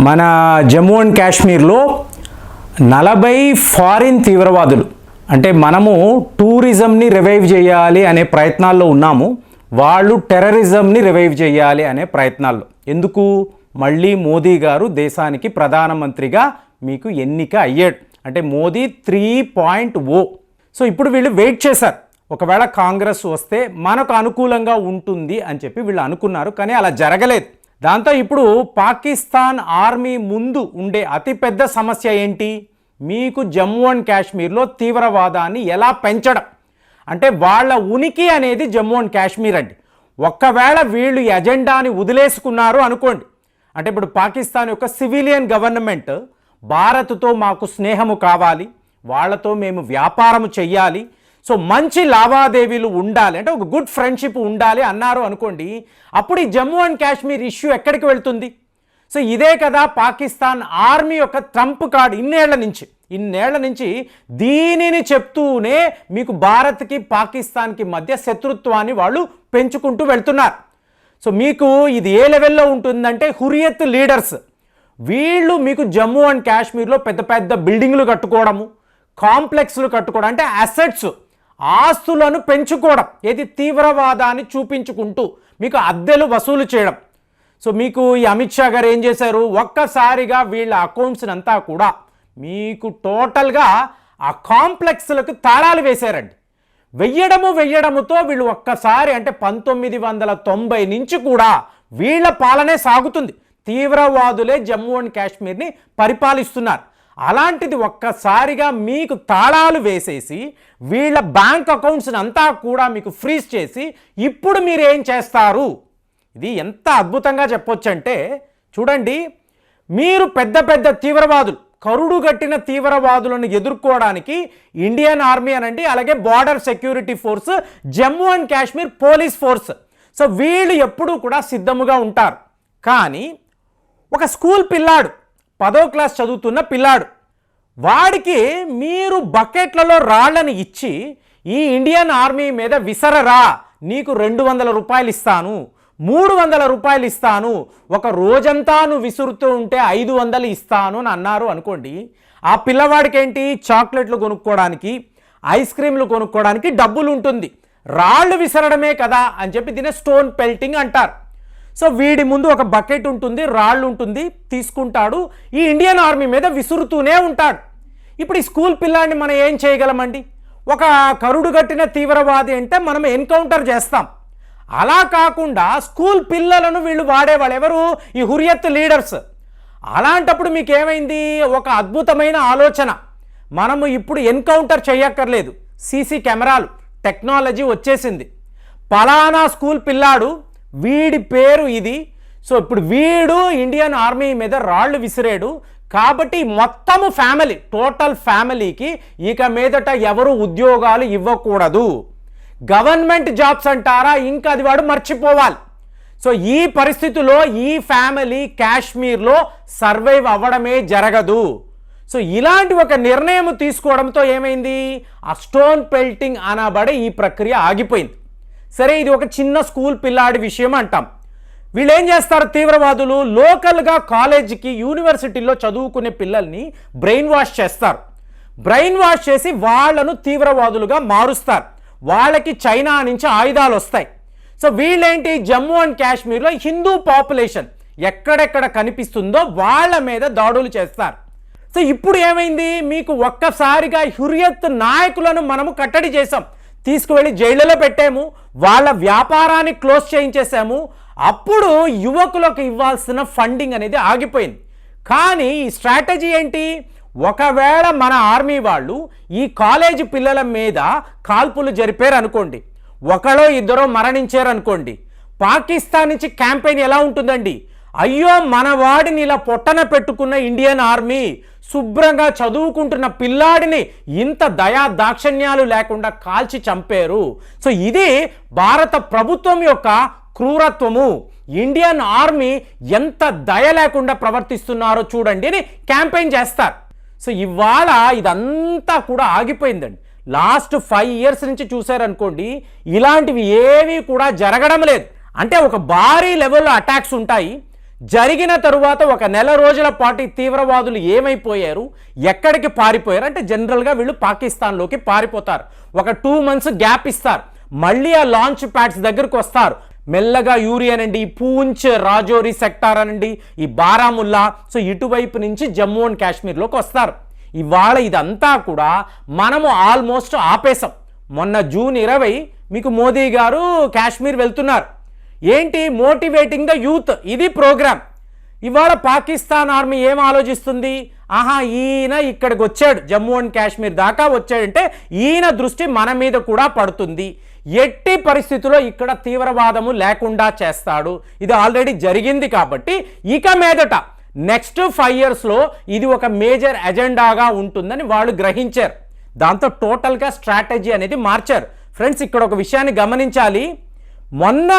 మన జమ్మూ అండ్ కాశ్మీర్లో నలభై ఫారిన్ తీవ్రవాదులు అంటే మనము టూరిజంని రివైవ్ చేయాలి అనే ప్రయత్నాల్లో ఉన్నాము. వాళ్ళు టెర్రరిజంని రివైవ్ చేయాలి అనే ప్రయత్నాల్లో. ఎందుకు? మళ్ళీ మోదీ గారు దేశానికి ప్రధానమంత్రిగా మీకు ఎన్నిక అయ్యాడు. అంటే Modi three point o. So ఇప్పుడు వీళ్ళు వెయిట్ చేశారు. ఒకవేళ కాంగ్రెస్ వస్తే మనకు అనుకూలంగా ఉంటుంది అని చెప్పి వీళ్ళు అనుకున్నారు కానీ అలా జరగలేదు. దాంతో ఇప్పుడు పాకిస్తాన్ ఆర్మీ ముందు ఉండే అతిపెద్ద సమస్య ఏంటి? మీకు జమ్మూ అండ్ కాశ్మీర్లో తీవ్రవాదాన్ని ఎలా పెంచడం? అంటే వాళ్ళ ఉనికి అనేది జమ్మూ అండ్ కాశ్మీర్ అండి. ఒక్కవేళ వీళ్ళు ఈ ఎజెండాని వదిలేసుకున్నారు అనుకోండి. అంటే ఇప్పుడు పాకిస్తాన్ యొక్క సివిలియన్ గవర్నమెంట్ భారత్తో మాకు స్నేహము కావాలి వాళ్ళతో మేము వ్యాపారము చెయ్యాలి సో మంచి లావాదేవీలు ఉండాలి. అంటే ఒక గుడ్ ఫ్రెండ్షిప్ ఉండాలి అన్నారు అనుకోండి అప్పుడు ఈ జమ్మూ అండ్ కాశ్మీర్ ఇష్యూ ఎక్కడికి వెళ్తుంది? సో ఇదే కదా పాకిస్తాన్ ఆర్మీ యొక్క ట్రంప్ కార్డ్ ఇన్నేళ్ళ నుంచి. ఇన్నేళ్ళ నుంచి దీనిని చెప్తూనే మీకు భారత్కి పాకిస్తాన్కి మధ్య శత్రుత్వాన్ని వాళ్ళు పెంచుకుంటూ వెళ్తున్నారు. సో మీకు ఇది ఏ లెవెల్లో ఉంటుందంటే హురియత్ లీడర్స్. వీళ్ళు మీకు జమ్మూ అండ్ కాశ్మీర్లో పెద్ద పెద్ద బిల్డింగ్లు కట్టుకోవడము కాంప్లెక్స్లు కట్టుకోవడం అంటే అసెట్స్ ఆస్తులను పెంచుకోవడం ఏది తీవ్రవాదాన్ని చూపించుకుంటూ మీకు అద్దెలు వసూలు చేయడం. సో మీకు ఈ అమిత్ షా గారు ఏం చేశారు? ఒక్కసారిగా వీళ్ళ అకౌంట్స్ని అంతా కూడా మీకు టోటల్గా ఆ కాంప్లెక్స్లకు తాళాలు వేశారండి. వెయ్యడము వెయ్యడముతో వీళ్ళు ఒక్కసారి అంటే పంతొమ్మిది వందల తొంభై నుంచి కూడా వీళ్ళ పాలనే సాగుతుంది. తీవ్రవాదులే జమ్మూ అండ్ కాశ్మీర్ని పరిపాలిస్తున్నారు. అలాంటిది ఒక్కసారిగా మీకు తాళాలు వేసేసి వీళ్ళ బ్యాంక్ అకౌంట్స్ని అంతా కూడా మీకు ఫ్రీజ్ చేసి ఇప్పుడు మీరు ఏం చేస్తారు? ఇది ఎంత అద్భుతంగా చెప్పొచ్చంటే చూడండి మీరు పెద్ద పెద్ద తీవ్రవాదులు కరుడుగట్టిన తీవ్రవాదులను ఎదుర్కోవడానికి ఇండియన్ ఆర్మీ అనండి అలాగే border security force Jammu and Kashmir police force. So వీళ్ళు ఎప్పుడూ కూడా సిద్ధముగా ఉంటారు. కానీ ఒక స్కూల్ పిల్లాడు పదో క్లాస్ చదువుతున్న పిల్లాడు. వాడికి మీరు బకెట్లలో రాళ్ళను ఇచ్చి ఈ ఇండియన్ ఆర్మీ మీద విసరరా నీకు రెండు వందల రూపాయలు ఇస్తాను మూడు వందల రూపాయలు ఇస్తాను ఒక రోజంతా నువ్వు విసురుతూ ఉంటే ఐదు వందలు ఇస్తాను అని అన్నారు అనుకోండి. ఆ పిల్లవాడికి ఏంటి చాక్లెట్లు కొనుక్కోవడానికి ఐస్ క్రీమ్లు కొనుక్కోవడానికి డబ్బులు ఉంటుంది రాళ్ళు విసరడమే కదా అని చెప్పి దీనే స్టోన్ పెల్టింగ్ అంటారు. సో వీడి ముందు ఒక బకెట్ ఉంటుంది రాళ్ళు ఉంటుంది తీసుకుంటాడు. ఈ ఇండియన్ ఆర్మీ మీద విసురుతూనే ఉంటాడు. ఇప్పుడు ఈ స్కూల్ పిల్లాన్ని మనం ఏం చేయగలమండి? ఒక కరుడు కట్టిన తీవ్రవాది అంటే మనం ఎన్కౌంటర్ చేస్తాం. అలా కాకుండా స్కూల్ పిల్లలను వీళ్ళు వాడేవాళ్ళు ఎవరు? ఈ హురియత్ లీడర్స్. అలాంటప్పుడు మీకు ఏమైంది ఒక అద్భుతమైన ఆలోచన. మనము ఇప్పుడు ఎన్కౌంటర్ చేయక్కర్లేదు. సీసీ కెమెరాలు టెక్నాలజీ వచ్చేసింది. పలానా స్కూల్ పిల్లాడు వీడి పేరు ఇది. సో ఇప్పుడు వీడు ఇండియన్ ఆర్మీ మీద రాళ్ళు విసిరాడు. కాబట్టి మొత్తము ఫ్యామిలీ టోటల్ ఫ్యామిలీకి ఇక మీదట ఎవరు ఉద్యోగాలు ఇవ్వకూడదు. గవర్నమెంట్ జాబ్స్ అంటారా? ఇంకా అది వాడు మర్చిపోవాలి. సో ఈ పరిస్థితిలో ఈ ఫ్యామిలీ కాశ్మీర్లో సర్వైవ్ అవ్వడమే జరగదు. సో ఇలాంటి ఒక నిర్ణయం తీసుకోవడంతో ఏమైంది? ఆ స్టోన్ పెల్టింగ్ అనబడే ఈ ప్రక్రియ ఆగిపోయింది. సరే ఇది ఒక చిన్న స్కూల్ పిల్లాడి విషయం అంటాం. వీళ్ళు ఏం చేస్తారు? తీవ్రవాదులు లోకల్గా కాలేజీకి యూనివర్సిటీలో చదువుకునే పిల్లల్ని బ్రెయిన్ వాష్ చేస్తారు. బ్రెయిన్ వాష్ చేసి వాళ్ళను తీవ్రవాదులుగా మారుస్తారు. వాళ్ళకి చైనా నుంచి ఆయుధాలు వస్తాయి. సో వీళ్ళేంటి? జమ్మూ అండ్ కాశ్మీర్లో హిందూ పాపులేషన్ ఎక్కడెక్కడ కనిపిస్తుందో వాళ్ళ మీద దాడులు చేస్తారు. సో ఇప్పుడు ఏమైంది? మీకు ఒక్కసారిగా హురియత్ నాయకులను మనము కట్టడి చేసాం తీసుకువెళ్ళి జైళ్ళలో పెట్టాము వాళ్ళ వ్యాపారాన్ని క్లోజ్ చేయించేసాము అప్పుడు యువకులకు ఇవ్వాల్సిన ఫండింగ్ అనేది ఆగిపోయింది. కానీ ఈ స్ట్రాటజీ ఏంటి? ఒకవేళ మన ఆర్మీ వాళ్ళు ఈ కాలేజీ పిల్లల మీద కాల్పులు జరిపారు అనుకోండి ఒకడో ఇద్దరో మరణించారు అనుకోండి పాకిస్తాన్ నుంచి క్యాంపెయిన్ ఎలా ఉంటుందండి? అయ్యో మన వాడిని ఇలా పొట్టన పెట్టుకున్న ఇండియన్ ఆర్మీ శుభ్రంగా చదువుకుంటున్న పిల్లాడిని ఇంత దయా దాక్షణ్యాలు లేకుండా కాల్చి చంపారు. సో ఇది భారత ప్రభుత్వం యొక్క క్రూరత్వము. ఇండియన్ ఆర్మీ ఎంత దయ లేకుండా ప్రవర్తిస్తున్నారో చూడండి. అని క్యాంపెయిన్ చేస్తారు. సో ఇవాళ ఇదంతా కూడా ఆగిపోయిందండి. లాస్ట్ ఫైవ్ ఇయర్స్ నుంచి చూశారనుకోండి ఇలాంటివి ఏవి కూడా జరగడం లేదు. అంటే ఒక భారీ లెవెల్లో అటాక్స్ ఉంటాయి. జరిగిన తరువాత ఒక నెల రోజుల పాటు తీవ్రవాదులు ఏమైపోయారు? ఎక్కడికి పారిపోయారు? అంటే జనరల్గా వీళ్ళు పాకిస్తాన్లోకి పారిపోతారు. ఒక టూ మంత్స్ గ్యాప్ ఇస్తారు. మళ్ళీ ఆ లాంచ్ ప్యాడ్స్ దగ్గరకు వస్తారు. మెల్లగా యూరి అనండి పూంచ్ రాజోరి సెక్టార్ అనండి ఈ బారాముల్లా సో ఇటువైపు నుంచి జమ్మూ అండ్ కాశ్మీర్లోకి వస్తారు. ఇవాళ ఇదంతా కూడా మనము ఆల్మోస్ట్ ఆపేసాం మొన్న జూన్ ఇరవై మీకు మోదీ గారు కాశ్మీర్ వెళ్తున్నారు. ఏంటి మోటివేటింగ్ ద యూత్? ఇది ప్రోగ్రామ్. ఇవాళ పాకిస్తాన్ ఆర్మీ ఏం ఆలోచిస్తుంది? ఆహా ఈయన ఇక్కడికి వచ్చాడు. జమ్మూ అండ్ కాశ్మీర్ దాకా వచ్చాడంటే ఈయన దృష్టి మన మీద కూడా పడుతుంది. ఎట్టి పరిస్థితుల్లో ఇక్కడ తీవ్రవాదము లేకుండా చేస్తాడు. ఇది ఆల్రెడీ జరిగింది కాబట్టి ఇక మీదట నెక్స్ట్ ఫైవ్ ఇయర్స్లో ఇది ఒక మేజర్ ఎజెండాగా ఉంటుందని వాళ్ళు గ్రహించారు. దాంతో టోటల్గా స్ట్రాటజీ అనేది మార్చారు. ఫ్రెండ్స్ ఇక్కడ ఒక విషయాన్ని గమనించాలి. మొన్న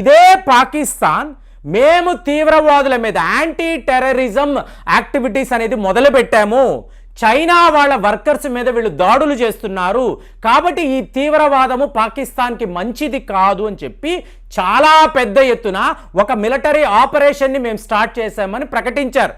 ఇదే పాకిస్తాన్ మేము తీవ్రవాదుల మీద యాంటీ టెర్రరిజం యాక్టివిటీస్ అనేది మొదలుపెట్టాము. చైనా వాళ్ళ వర్కర్స్ మీద వీళ్ళు దాడులు చేస్తున్నారు. కాబట్టి ఈ తీవ్రవాదము పాకిస్తాన్కి మంచిది కాదు అని చెప్పి చాలా పెద్ద ఎత్తున ఒక మిలిటరీ ఆపరేషన్ని మేము స్టార్ట్ చేశామని ప్రకటించారు.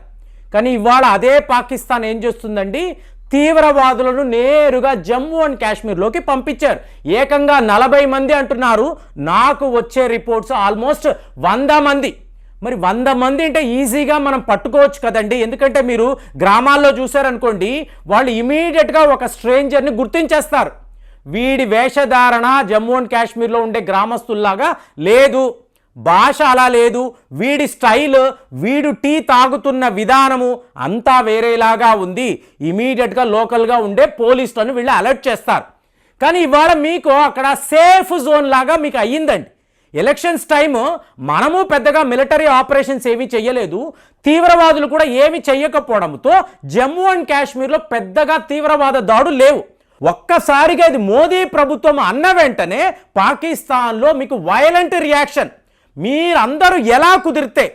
కానీ ఇవాళ అదే పాకిస్తాన్ ఏం చేస్తుందండి? తీవ్రవాదులను నేరుగా జమ్మూ అండ్ కాశ్మీర్లోకి పంపించారు. ఏకంగా నలభై మంది అంటున్నారు. నాకు వచ్చే రిపోర్ట్స్ ఆల్మోస్ట్ వంద మంది. మరి వంద మంది అంటే ఈజీగా మనం పట్టుకోవచ్చు కదండి. ఎందుకంటే మీరు గ్రామాల్లో చూసారనుకోండి వాళ్ళు ఇమీడియట్గా ఒక స్ట్రేంజర్ని గుర్తించేస్తారు. వీడి వేషధారణ జమ్మూ అండ్ కాశ్మీర్లో ఉండే గ్రామస్తుల్లాగా లేదు. భాష అలా లేదు. వీడి స్టైల్ వీడు టీ తాగుతున్న విధానము అంతా వేరేలాగా ఉంది. ఇమీడియట్గా లోకల్గా ఉండే పోలీసులను వీళ్ళు అలర్ట్ చేస్తారు. కానీ ఇవాళ మీకు అక్కడ సేఫ్ జోన్ లాగా మీకు అయ్యిందండి. ఎలక్షన్స్ టైము మనము పెద్దగా మిలిటరీ ఆపరేషన్స్ ఏమీ చేయలేదు తీవ్రవాదులు కూడా ఏమి చేయకపోవడంతో జమ్మూ అండ్ కాశ్మీర్లో పెద్దగా తీవ్రవాద దాడులు లేవు. ఒక్కసారిగా ఇది మోదీ ప్రభుత్వం అన్న వెంటనే పాకిస్తాన్లో మీకు వైలెంట్ రియాక్షన్ మీరందరూ ఎలా కుదిరితే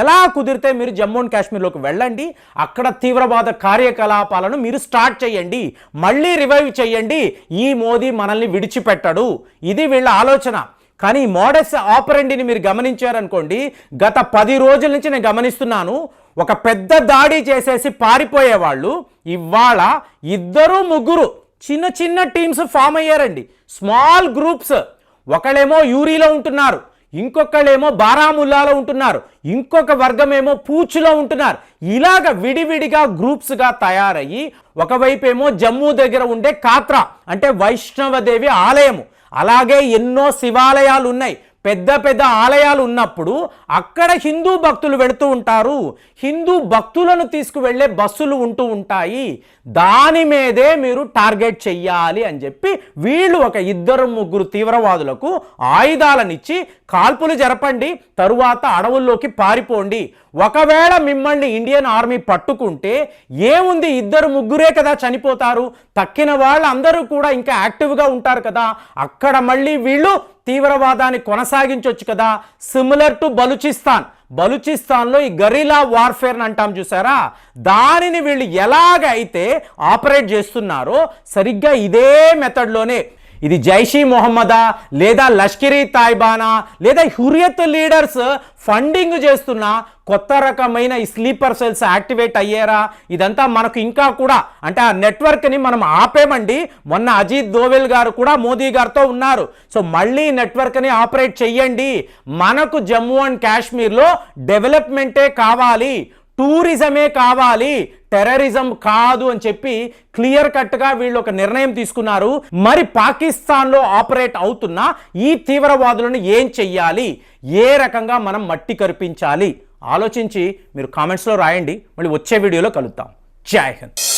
ఎలా కుదిరితే మీరు జమ్మూ అండ్ కాశ్మీర్లోకి వెళ్ళండి అక్కడ తీవ్రవాద కార్యకలాపాలను మీరు స్టార్ట్ చేయండి మళ్ళీ రివైవ్ చేయండి ఈ మోదీ మనల్ని విడిచిపెట్టడు. ఇది వీళ్ళ ఆలోచన. కానీ మోడస్ ఆపరెండిని మీరు గమనించారనుకోండి గత పది రోజుల నుంచి నేను గమనిస్తున్నాను ఒక పెద్ద దాడి చేసేసి పారిపోయే వాళ్ళు ఇవాళ ఇద్దరు ముగ్గురు చిన్న చిన్న టీమ్స్ ఫామ్ అయ్యారండి. Small groups. ఒకళ్ళేమో యూరీలో ఉంటున్నారు ఇంకొకళ్ళేమో బారాముల్లాలో ఉంటున్నారు ఇంకొక వర్గమేమో పూచ్లో ఉంటున్నారు. ఇలాగ విడివిడిగా గ్రూప్స్గా తయారయ్యి ఒకవైపేమో ఏమో జమ్మూ దగ్గర ఉండే కాత్రా అంటే వైష్ణవదేవి ఆలయము. అలాగే ఎన్నో శివాలయాలు ఉన్నాయి పెద్ద పెద్ద ఆలయాలు ఉన్నప్పుడు అక్కడ హిందూ భక్తులు వెళుతూ ఉంటారు. హిందూ భక్తులను తీసుకువెళ్ళే బస్సులు ఉంటూ ఉంటాయి. దాని మీదే మీరు టార్గెట్ చెయ్యాలి అని చెప్పి వీళ్ళు ఒక ఇద్దరు ముగ్గురు తీవ్రవాదులకు ఆయుధాలనిచ్చి కాల్పులు జరపండి తరువాత అడవుల్లోకి పారిపోండి. ఒకవేళ మిమ్మల్ని ఇండియన్ ఆర్మీ పట్టుకుంటే ఏముంది ఇద్దరు ముగ్గురే కదా చనిపోతారు. తక్కిన వాళ్ళందరూ కూడా ఇంకా యాక్టివ్గా ఉంటారు కదా. అక్కడ మళ్ళీ వీళ్ళు తీవ్రవాదాన్ని కొనసాగించవచ్చు కదా. Similar to Balochistan. బలూచిస్తాన్లో ఈ గరీలా వార్ఫేర్ అంటాం చూసారా? దానిని వీళ్ళు ఎలాగైతే ఆపరేట్ చేస్తున్నారో సరిగ్గా ఇదే మెథడ్లోనే ఇది జైషీ మొహమ్మదా లేదా లష్కరీ తాయిబానా లేదా హురియత్ లీడర్స్ ఫండింగ్ చేస్తున్న కొత్త రకమైన ఈ స్లీపర్ సెల్స్ యాక్టివేట్ అయ్యారా? ఇదంతా మనకు ఇంకా కూడా అంటే ఆ నెట్వర్క్ని మనం ఆపేమండి. మొన్న అజిత్ దోవెల్ గారు కూడా మోదీ గారితో ఉన్నారు. సో మళ్ళీ నెట్వర్క్ని ఆపరేట్ చెయ్యండి. మనకు జమ్మూ అండ్ కాశ్మీర్లో డెవలప్మెంటే కావాలి. టూరిజమే కావాలి. టెర్రరిజం కాదు అని చెప్పి క్లియర్ కట్గా వీళ్ళు ఒక నిర్ణయం తీసుకున్నారు. మరి పాకిస్తాన్లో ఆపరేట్ అవుతున్న ఈ తీవ్రవాదులను ఏం చెయ్యాలి? ఏ రకంగా మనం మట్టి కరిపించాలి? ఆలోచించి మీరు కామెంట్స్లో రాయండి. మళ్ళీ వచ్చే వీడియోలో కలుద్దాం. జై హింద్.